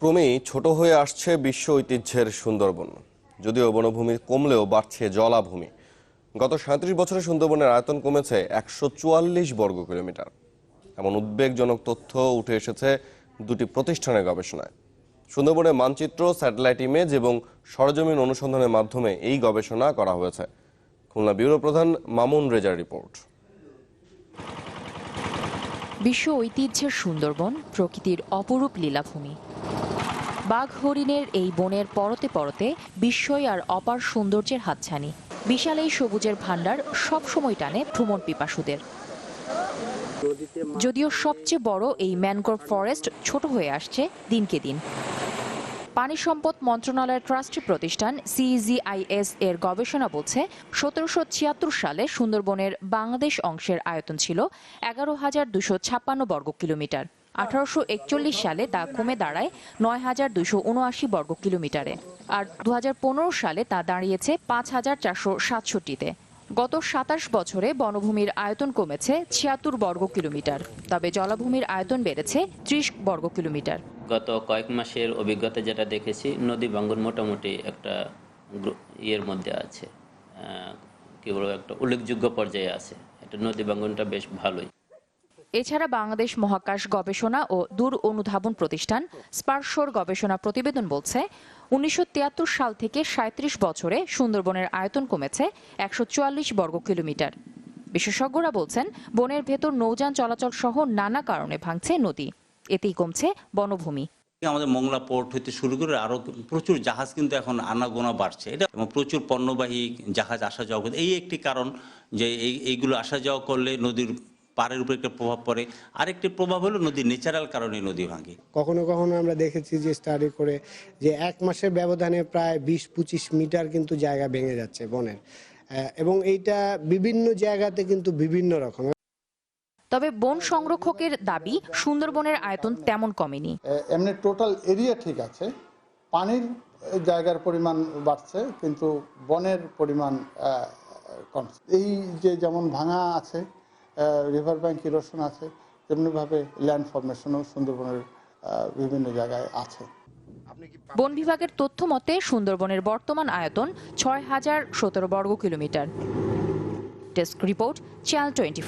ক্রমেই ছোট হয়ে আসছে বিশ্ব ঐতিহ্যের সুন্দরবন। যদিও বনভূমি কমলেও বাড়ছে জলাভূমি। গত সাঁত্রিশ বছরে সুন্দরবনের আয়তন কমেছে একশো চুয়াল্লিশ বর্গ কিলোমিটার। এমন উদ্বেগজনক তথ্য উঠে এসেছে দুটি প্রতিষ্ঠানের গবেষণায়। সুন্দরবনের মানচিত্র, স্যাটেলাইট ইমেজ এবং সরজমিন অনুসন্ধানের মাধ্যমে এই গবেষণা করা হয়েছে। খুলনা ব্যুরো প্রধান মামুন রেজার রিপোর্ট। বিশ্ব ঐতিহ্যের সুন্দরবন প্রকৃতির অপরূপ লীলাভূমি। বাঘ হরিণের এই বনের পরতে পরতে বিস্ময় আর অপার সৌন্দর্যের হাতছানি। বিশাল এই সবুজের ভাণ্ডার সবসময় টানে ভ্রমণ পিপাসুদের। যদিও সবচেয়ে বড় এই ম্যানগ্রোভ ফরেস্ট ছোট হয়ে আসছে দিনকে দিন। পানি সম্পদ মন্ত্রণালয়ের ট্রাস্টি প্রতিষ্ঠান সিজিআইএস এর গবেষণা বলছে, সতেরোশো ছিয়াত্তর সালে সুন্দরবনের বাংলাদেশ অংশের আয়তন ছিল এগারো হাজার দুশো ছাপ্পান্ন বর্গ কিলোমিটার আঠারোশো একচল্লিশ সালে তা কমে দাঁড়ায় নয় হাজার দুশো বর্গ কিলোমিটারে। আর দু হাজার পনেরো সালে তা দাঁড়িয়েছে পাঁচ হাজার চারশো সাতষট্টিতে গত সাতাশ বছরে বনভূমির আয়তন কমেছে ছিয়াত্তর বর্গ কিলোমিটার, তবে জলাভূমির আয়তন বেড়েছে ত্রিশ বর্গ কিলোমিটার। গত কয়েক মাসের অভিজ্ঞতা যেটা দেখেছি, নদী ভাঙ্গন মোটামুটি একটা ইয়ের মধ্যে আছে কি বলব, একটা উল্লেখযোগ্য পর্যায়ে আছে। এটা নদী ভাঙ্গনটা বেশ ভালোই। এছাড়া বাংলাদেশ মহাকাশ গবেষণা ও দূর অনুধাবন প্রতিষ্ঠান স্পার্শোর গবেষণা প্রতিবেদন বলছে, উনিশশো তিয়াত্তর সাল থেকে সাঁত্রিশ বছরে সুন্দরবনের আয়তন কমেছে একশো চুয়াল্লিশ বর্গ কিলোমিটার। বিশেষজ্ঞরা বলছেন, বনের ভেতর নৌযান চলাচল সহ নানা কারণে ভাঙছে নদী। এতেই কমছে বনভূমি। আমাদের মংলা পোর্ট হইতে শুরু করে আরও প্রচুর জাহাজ কিন্তু এখন আনাগোনা বাড়ছে। এটা এবং প্রচুর পণ্যবাহী জাহাজ আসা যাওয়া। এই একটি কারণ যে এই, এইগুলো আসা যাওয়া করলে নদীর পাড়ের উপরে একটা প্রভাব পড়ে। আরেকটি প্রভাব হলো নদীর ন্যাচারাল কারণে নদী ভাঙে। কখনো কখনো আমরা দেখেছি যে স্টাডি করে যে এক মাসের ব্যবধানে প্রায় বিশ পঁচিশ মিটার কিন্তু জায়গা ভেঙে যাচ্ছে বনের। এবং এইটা বিভিন্ন জায়গাতে কিন্তু বিভিন্ন রকম। তবে বন সংরক্ষকের দাবি সুন্দরবনের আয়তন তেমন কমেনি। এমনি টোটাল এরিয়া ঠিক আছে। পানির জায়গার পরিমাণ বাড়ছে কিন্তু বনের পরিমাণ আহ, কমছে এই যে যেমন ভাঙা আছে রিভার ব্যাঙ্ক ইরোশন আছে তেমনিভাবে ল্যান্ড ফর্মেশনও সুন্দরবনের বিভিন্ন জায়গায় আছে। বন বিভাগের তথ্য মতে সুন্দরবনের বর্তমান আয়তন ছয় হাজার সতেরো বর্গ kilometre. Desk report channel twenty